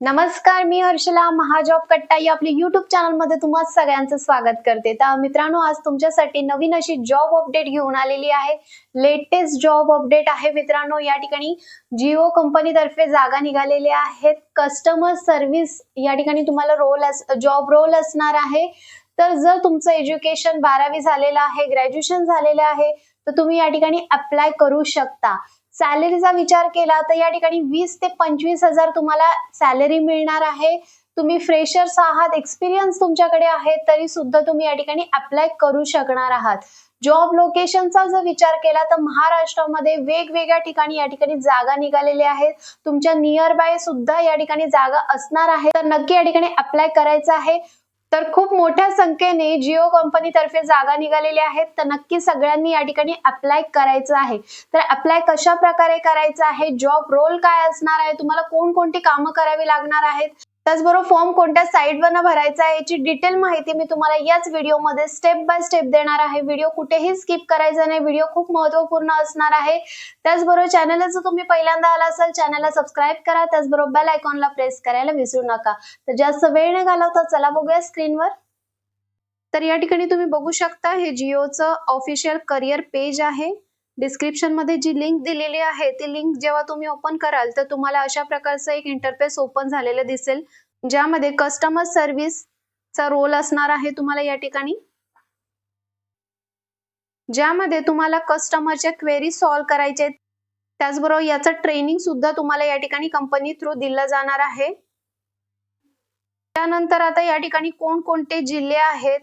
नमस्कार मी हर्षला महाजॉब कट्टा या आपल्या युट्यूब चॅनलमध्ये तुम्हा सगळ्यांचं स्वागत करते. तर मित्रांनो आज तुमच्यासाठी नवीन अशी जॉब अपडेट घेऊन आलेली आहे. लेटेस्ट जॉब अपडेट आहे मित्रांनो या ठिकाणी जिओ कंपनीतर्फे जागा निघालेल्या आहेत. कस्टमर सर्व्हिस या ठिकाणी तुम्हाला रोल जॉब रोल असणार आहे. तर जर तुमचं एज्युकेशन बारावी झालेलं आहे ग्रॅज्युएशन झालेलं आहे तर तुम्ही या ठिकाणी अप्लाय करू शकता. सॅलरीचा विचार केला तर या ठिकाणी वीस ते पंचवीस हजार तुम्हाला सॅलरी मिळणार आहे. तुम्ही फ्रेशर्स आहात एक्सपिरियन्स तुमच्याकडे आहे तरी सुद्धा तुम्ही या ठिकाणी अप्लाय करू शकणार आहात. जॉब लोकेशनचा जर विचार केला तर महाराष्ट्रामध्ये वेगवेगळ्या ठिकाणी या ठिकाणी जागा निघालेल्या आहेत. तुमच्या नियर बाय सुद्धा या ठिकाणी जागा असणार आहे. तर नक्की या ठिकाणी अप्लाय करायचं आहे. तर खूप मोठ्या संख्येने जिओ कंपनीतर्फे जागा निघालेल्या आहेत. तर नक्की सगळ्यांनी या ठिकाणी अप्लाय करायचं आहे. तर अप्लाय कशा प्रकारे करायचं आहे? जॉब रोल काय असणार आहे? तुम्हाला कोणकोणती कामं करावी लागणार आहेत? त्याचबरोबर फॉर्म कोणत्या साईटवरनं भरायचा आहे याची डिटेल माहिती मी तुम्हाला याच व्हिडिओमध्ये स्टेप बाय स्टेप देणार आहे. व्हिडिओ कुठेही स्किप करायचा नाही. व्हिडिओ खूप महत्त्वपूर्ण असणार आहे. त्याचबरोबर चॅनलला जर तुम्ही पहिल्यांदा आला असाल चॅनलला सबस्क्राईब करा. त्याचबरोबर बेल आयकॉनला प्रेस करायला विसरू नका. तर जास्त वेळ न घालवता चला बघूया स्क्रीनवर तर या ठिकाणी तुम्ही बघू शकता हे जिओचं ऑफिशियल करिअर पेज आहे. डिस्क्रिप्शनमध्ये जी लिंक दिलेली आहे ती लिंक जेव्हा तुम्ही ओपन कराल तर तुम्हाला अशा प्रकारचं एक इंटरफेस ओपन झालेलं दिसेल ज्यामध्ये कस्टमर सर्व्हिसचा रोल असणार आहे तुम्हाला या ठिकाणी. ज्यामध्ये तुम्हाला कस्टमरच्या क्वेरी सॉल्व्ह करायचे त्याचबरोबर याचं ट्रेनिंग सुद्धा तुम्हाला या ठिकाणी कंपनी थ्रू दिलं जाणार आहे. त्यानंतर आता या ठिकाणी कोणकोणते जिल्हे आहेत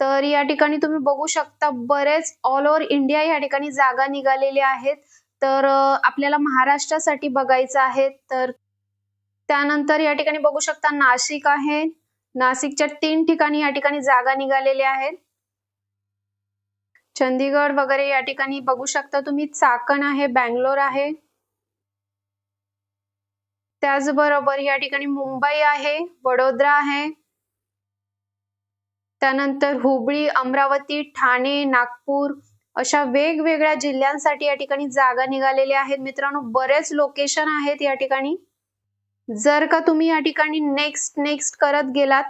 तर या ठिकाणी तुम्ही बघू शकता बरेच ऑल ओव्हर इंडिया या ठिकाणी जागा निघालेल्या आहेत. तर आपल्याला महाराष्ट्रासाठी बघायचं आहे तर त्यानंतर या ठिकाणी बघू शकता नाशिक आहे. नाशिकच्या तीन ठिकाणी या ठिकाणी जागा निघालेल्या आहेत. चंदीगड वगैरे या ठिकाणी बघू शकता तुम्ही चाकण आहे बँगलोर आहे. त्याचबरोबर या ठिकाणी मुंबई आहे वडोदरा आहे. त्यानंतर हुबळी अमरावती ठाणे नागपूर अशा वेगवेगळ्या जिल्ह्यांसाठी या ठिकाणी जागा निघालेल्या आहेत. मित्रांनो बरेच लोकेशन आहेत या ठिकाणी. जर का तुम्ही या ठिकाणी नेक्स्ट नेक्स्ट करत गेलात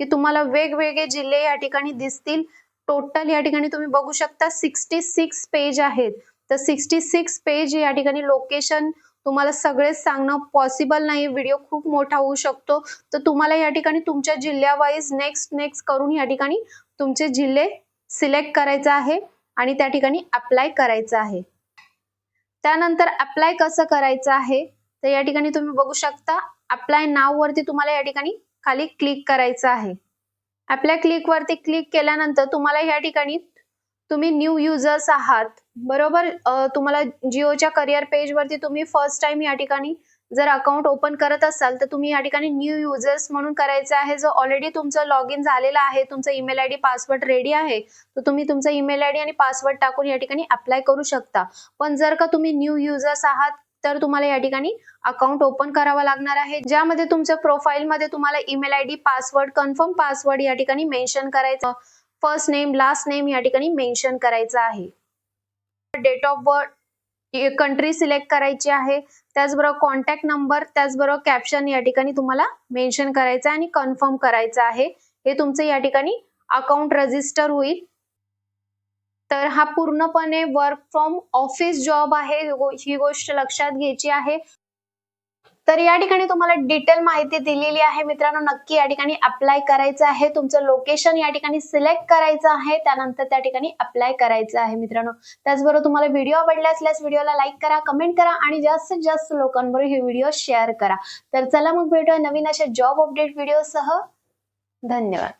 की तुम्हाला वेगवेगळे जिल्हे या ठिकाणी दिसतील टोटल या ठिकाणी तुम्ही बघू शकता सिक्स्टी सिक्स पेज आहेत. तर सिक्स्टी सिक्स पेज या ठिकाणी लोकेशन तुम्हाला सगळेच सांगणं पॉसिबल नाही. व्हिडिओ खूप मोठा होऊ शकतो. तर तुम्हाला या ठिकाणी तुमच्या जिल्ह्यावाईज नेक्स्ट नेक्स्ट करून या ठिकाणी तुमचे जिल्हे सिलेक्ट करायचे आहे आणि त्या ठिकाणी अप्लाय करायचं आहे. त्यानंतर अप्लाय कसं करायचं आहे? तर या ठिकाणी तुम्ही बघू शकता अप्लाय नाव वरती तुम्हाला या ठिकाणी खाली क्लिक करायचं आहे. आपल्या क्लिक वरती क्लिक केल्यानंतर तुम्हाला या ठिकाणी तुम्ही न्यू युजर्स आहात. बरोबर तुम्हाला जिओच्या करिअर पेज वरती तुम्ही फर्स्ट टाइम या ठिकाणी जर अकाउंट ओपन करत असाल तर तुम्ही या ठिकाणी न्यू युजर्स म्हणून करायचं आहे. जो ऑलरेडी तुमचं लॉग इन झालेलं आहे तुमचं email I D password ready आहे तर तुम्ही तुमचा ईमेल आय डी आणि पासवर्ड टाकून या ठिकाणी अप्लाय करू शकता. पण जर का तुम्ही न्यू युजर्स आहात तर तुम्हाला या ठिकाणी अकाउंट ओपन करावा लागणार आहे. ज्यामध्ये तुमच्या प्रोफाईल मध्ये तुम्हाला email I D password confirm password या ठिकाणी मेन्शन करायचं फर्स्ट नेम लास्ट नेम या ठिकाणी मेन्शन करायचं आहे. Date of birth country select करायची आहे. त्याचबरोबर कॉन्टॅक्ट नंबर त्याचबरोबर कॅप्शन या ठिकाणी तुम्हाला मेन्शन करायचं आहे आणि कन्फर्म करायचं आहे. हे तुमचं या ठिकाणी अकाउंट रजिस्टर होईल. तर हा पूर्णपणे वर्क फ्रॉम ऑफिस जॉब आहे. ही गोष्ट लक्षात घ्यायची आहे. तर या ठिकाणी तुम्हाला डिटेल माहिती दिलेली आहे. मित्रांनो नक्की या ठिकाणी अप्लाय करायचं आहे. तुमचं लोकेशन या ठिकाणी सिलेक्ट करायचं आहे. त्यानंतर त्या ठिकाणी अप्लाय करायचं आहे मित्रांनो. त्याचबरोबर तुम्हाला व्हिडिओ आवडला असल्यास व्हिडिओला लाईक करा कमेंट करा आणि जास्तीत जास्त लोकांबरोबर हे व्हिडिओ शेअर करा. तर चला मग भेटूया नवीन अशा जॉब अपडेट व्हिडिओसह धन्यवाद.